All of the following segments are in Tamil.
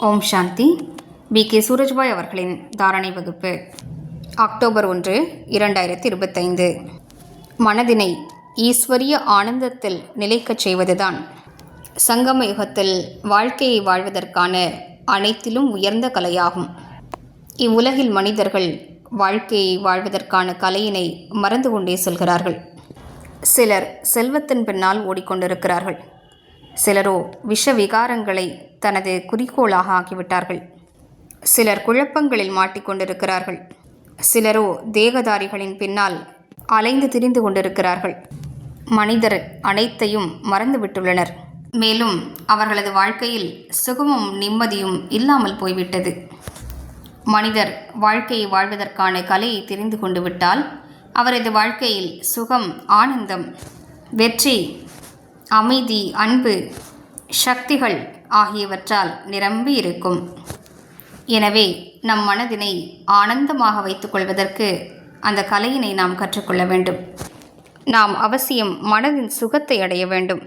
ஓம் சாந்தி. பி. கே. சூரஜ்பாய் அவர்களின் தாரணை வகுப்பு அக்டோபர் ஒன்று இரண்டாயிரத்தி இருபத்தைந்து மனதினை ஈஸ்வரிய ஆனந்தத்தில் நிலைக்கச் செய்வதுதான் சங்கம யுகத்தில் வாழ்க்கையை வாழ்வதற்கான அனைத்திலும் உயர்ந்த கலையாகும். இவ்வுலகில் மனிதர்கள் வாழ்க்கையை வாழ்வதற்கான கலையினை மறந்து கொண்டே செல்கிறார்கள். சிலர் செல்வத்தின் பின்னால் ஓடிக்கொண்டிருக்கிறார்கள். சிலரோ விஷ விகாரங்களை தனது குறிக்கோளாக ஆக்கிவிட்டார்கள். சிலர் குழப்பங்களில் மாட்டிக்கொண்டிருக்கிறார்கள் சிலரோ தேகதாரிகளின் பின்னால் அலைந்து திரிந்து கொண்டிருக்கிறார்கள். மனிதர் அனைத்தையும் மறந்துவிட்டுள்ளனர். மேலும் அவர்களது வாழ்க்கையில் சுகமும் நிம்மதியும் இல்லாமல் போய்விட்டது. மனிதர் வாழ்க்கையை வாழ்வதற்கான கலையை தெரிந்து கொண்டு விட்டால் அவரது வாழ்க்கையில் சுகம் ஆனந்தம் வெற்றி அமைதி அன்பு சக்திகள் ஆகியவற்றால் நிரம்பி இருக்கும். எனவே நம் மனதினை ஆனந்தமாக வைத்துக்கொள்வதற்கு அந்த கலையினை நாம் கற்றுக்கொள்ள வேண்டும். நாம் அவசியம் மனதின் சுகத்தை அடைய வேண்டும்.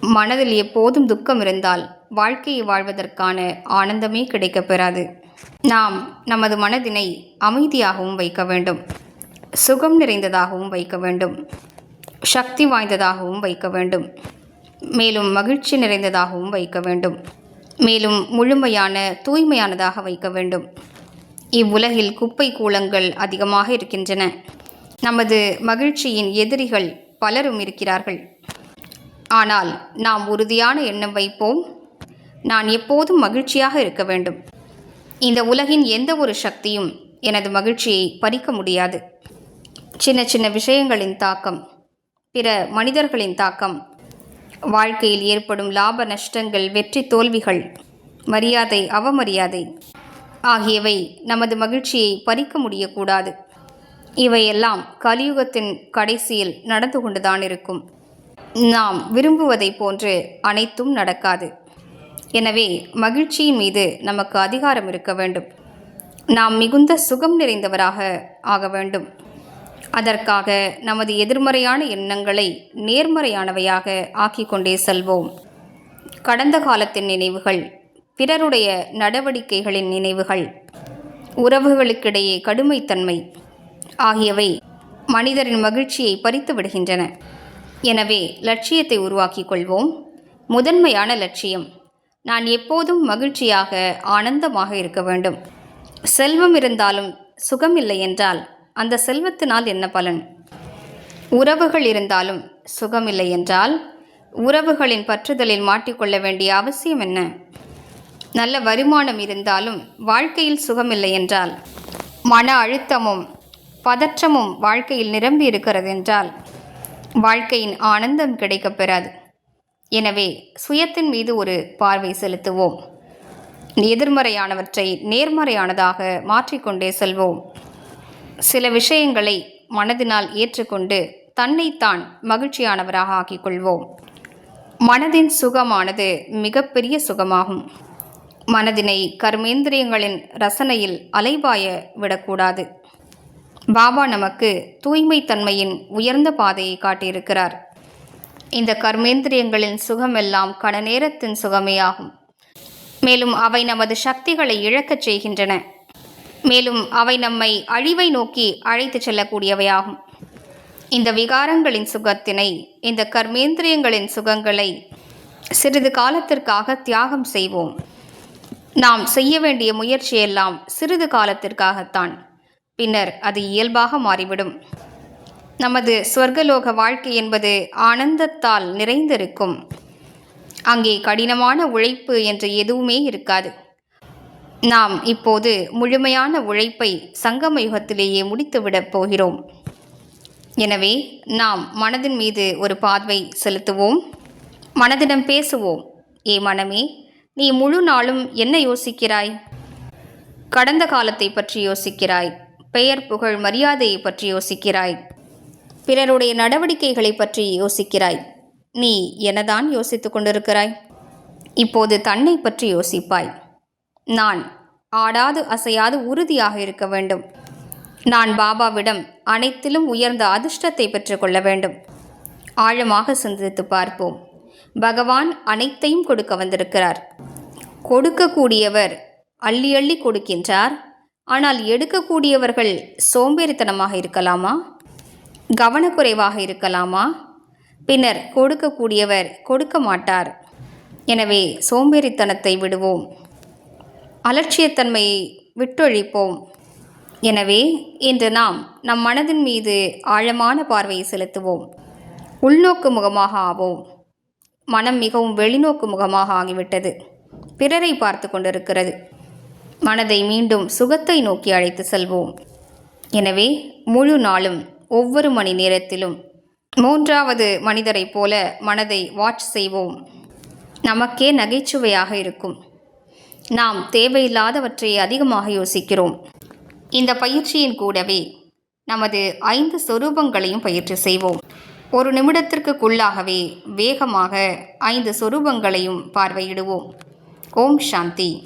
மனதில் எப்போதும் துக்கம் இருந்தால் வாழ்க்கையை வாழ்வதற்கான ஆனந்தமே கிடைக்கப் பெறாது. நாம் நமது மனதினை அமைதியாகவும் வைக்க வேண்டும். சுகம் நிறைந்ததாகவும் வைக்க வேண்டும். சக்தி வாய்ந்ததாகவும் வைக்க வேண்டும். மேலும் மகிழ்ச்சி நிறைந்ததாகவும் வைக்க வேண்டும். மேலும் முழுமையான தூய்மையானதாக வைக்க வேண்டும். இவ்வுலகில் குப்பை கூலங்கள் அதிகமாக இருக்கின்றன. நமது மகிழ்ச்சியின் எதிரிகள் பலரும் இருக்கிறார்கள். ஆனால் நாம் உறுதியான எண்ணம் வைப்போம். நான் எப்போதும் மகிழ்ச்சியாக இருக்க வேண்டும். இந்த உலகின் எந்த ஒரு சக்தியும் எனது மகிழ்ச்சியை பறிக்க முடியாது. சின்ன சின்ன விஷயங்களின் தாக்கம் பிற மனிதர்களின் தாக்கம். வாழ்க்கையில் ஏற்படும் லாப நஷ்டங்கள் வெற்றி தோல்விகள் மரியாதை அவமரியாதை ஆகியவை நமது மகிழ்ச்சியை பறிக்க முடியக்கூடாது. இவையெல்லாம் கலியுகத்தின் கடைசியில் நடந்து கொண்டுதான் இருக்கும். நாம் விரும்புவதைப் போன்று அனைத்தும் நடக்காது. எனவே மகிழ்ச்சியின் மீது நமக்கு அதிகாரம் இருக்க வேண்டும். நாம் மிகுந்த சுகம் நிறைந்தவராக ஆக வேண்டும். அதற்காக நமது எதிர்மறையான எண்ணங்களை நேர்மறையானவையாக ஆக்கிக் கொண்டே செல்வோம். கடந்த காலத்தின் நினைவுகள் பிறருடைய நடவடிக்கைகளின் நினைவுகள் உறவுகளுக்கிடையே கடுமைத்தன்மை ஆகியவை மனிதரின் மகிழ்ச்சியை பறித்து விடுகின்றன. எனவே லட்சியத்தை உருவாக்கிக் கொள்வோம். முதன்மையான லட்சியம் நான் எப்போதும் மகிழ்ச்சியாக ஆனந்தமாக இருக்க வேண்டும். செல்வம் இருந்தாலும் சுகமில்லை என்றால் அந்த செல்வத்தினால் என்ன பலன்? உறவுகள் இருந்தாலும் சுகமில்லை என்றால் உறவுகளின் பற்றுதலில் மாட்டிக்கொள்ள வேண்டிய அவசியம் என்ன? நல்ல வருமானம் இருந்தாலும் வாழ்க்கையில் சுகமில்லை என்றால் மன அழுத்தமும் பதற்றமும் வாழ்க்கையில் நிரம்பி இருக்கிறது என்றால் வாழ்க்கையின் ஆனந்தம் கிடைக்கப் பெறாது. எனவே சுயத்தின் மீது ஒரு பார்வை செலுத்துவோம். எதிர்மறையானவற்றை நேர்மறையானதாக மாற்றிக்கொண்டே செல்வோம். சில விஷயங்களை மனதினால் ஏற்றுக்கொண்டு தன்னைத்தான் மகிழ்ச்சியானவராக ஆக்கிக்கொள்வோம். மனதின் சுகமானது மிகப்பெரிய சுகமாகும். மனதினை கர்மேந்திரியங்களின் ரசனையில் அலைபாய விடக்கூடாது. பாபா நமக்கு தூய்மை தன்மையின் உயர்ந்த பாதையை காட்டியிருக்கிறார். இந்த கர்மேந்திரியங்களின் சுகமெல்லாம் கன நேரத்தின் சுகமேயாகும் மேலும் அவை நமது சக்திகளை இழக்கச் செய்கின்றன. மேலும் அவை நம்மை அழிவை நோக்கி அழைத்துச் செல்லக்கூடியவையாகும். இந்த விகாரங்களின் சுகத்தினை இந்த கர்மேந்திரியங்களின் சுகங்களை சிறிது காலத்திற்காக தியாகம் செய்வோம். நாம் செய்ய வேண்டிய முயற்சியெல்லாம் சிறிது காலத்திற்காகத்தான். பின்னர் அது இயல்பாக மாறிவிடும். நமது ஸ்வர்கலோக வாழ்க்கை என்பது ஆனந்தத்தால் நிறைந்திருக்கும். அங்கே கடினமான உழைப்பு என்று எதுவுமே இருக்காது. நாம் இப்போது முழுமையான உழைப்பை சங்கம யுகத்திலேயே முடித்துவிடப் போகிறோம். எனவே நாம் மனதின் மீது ஒரு பார்வை செலுத்துவோம். மனதிடம் பேசுவோம். ஏ மனமே நீ முழு நாளும் என்ன யோசிக்கிறாய்? கடந்த காலத்தை பற்றி யோசிக்கிறாய். பெயர் புகழ் மரியாதையை பற்றி யோசிக்கிறாய். பிறருடைய நடவடிக்கைகளை பற்றி யோசிக்கிறாய். நீ எனதான் யோசித்து கொண்டிருக்கிறாய்? இப்போது தன்னை பற்றி யோசிப்பாய். நான் ஆடாது அசையாது உறுதியாக இருக்க வேண்டும். நான் பாபாவிடம் அனைத்திலும் உயர்ந்த அதிர்ஷ்டத்தை பெற்றுக்கொள்ள வேண்டும். ஆழமாக சிந்தித்து பார்ப்போம். பகவான் அனைத்தையும் கொடுக்க வந்திருக்கிறார். கொடுக்கக்கூடியவர் அள்ளி அள்ளி கொடுக்கின்றார். ஆனால் எடுக்கக்கூடியவர்கள் சோம்பேறித்தனமாக இருக்கலாமா? கவனக்குறைவாக இருக்கலாமா? பின்னர் கொடுக்கக்கூடியவர் கொடுக்க மாட்டார். எனவே சோம்பேறித்தனத்தை விடுவோம். அலட்சியத்தன்மையை விட்டொழிப்போம். எனவே இன்று நாம் நம் மனதின் மீது ஆழமான பார்வையை செலுத்துவோம். உள்நோக்கு முகமாக ஆவோம். மனம் மிகவும் வெளிநோக்கு முகமாக ஆகிவிட்டது. பிறரை பார்த்து கொண்டிருக்கிறது. மனதை மீண்டும் சுகத்தை நோக்கி அழைத்து செல்வோம். எனவே முழு நாளும் ஒவ்வொரு மணி நேரத்திலும் மூன்றாவது மனிதரைப் போல மனதை வாட்ச் செய்வோம். நமக்கே நகைச்சுவையாக இருக்கும். நாம் தேவையில்லாதவற்றை அதிகமாக யோசிக்கிறோம். இந்த பயிற்சியின் கூடவே நமது ஐந்து சொரூபங்களையும் பயிற்சி செய்வோம். ஒரு நிமிடத்திற்குள்ளாகவே வேகமாக ஐந்து சொரூபங்களையும் பார்வையிடுவோம். ஓம் சாந்தி.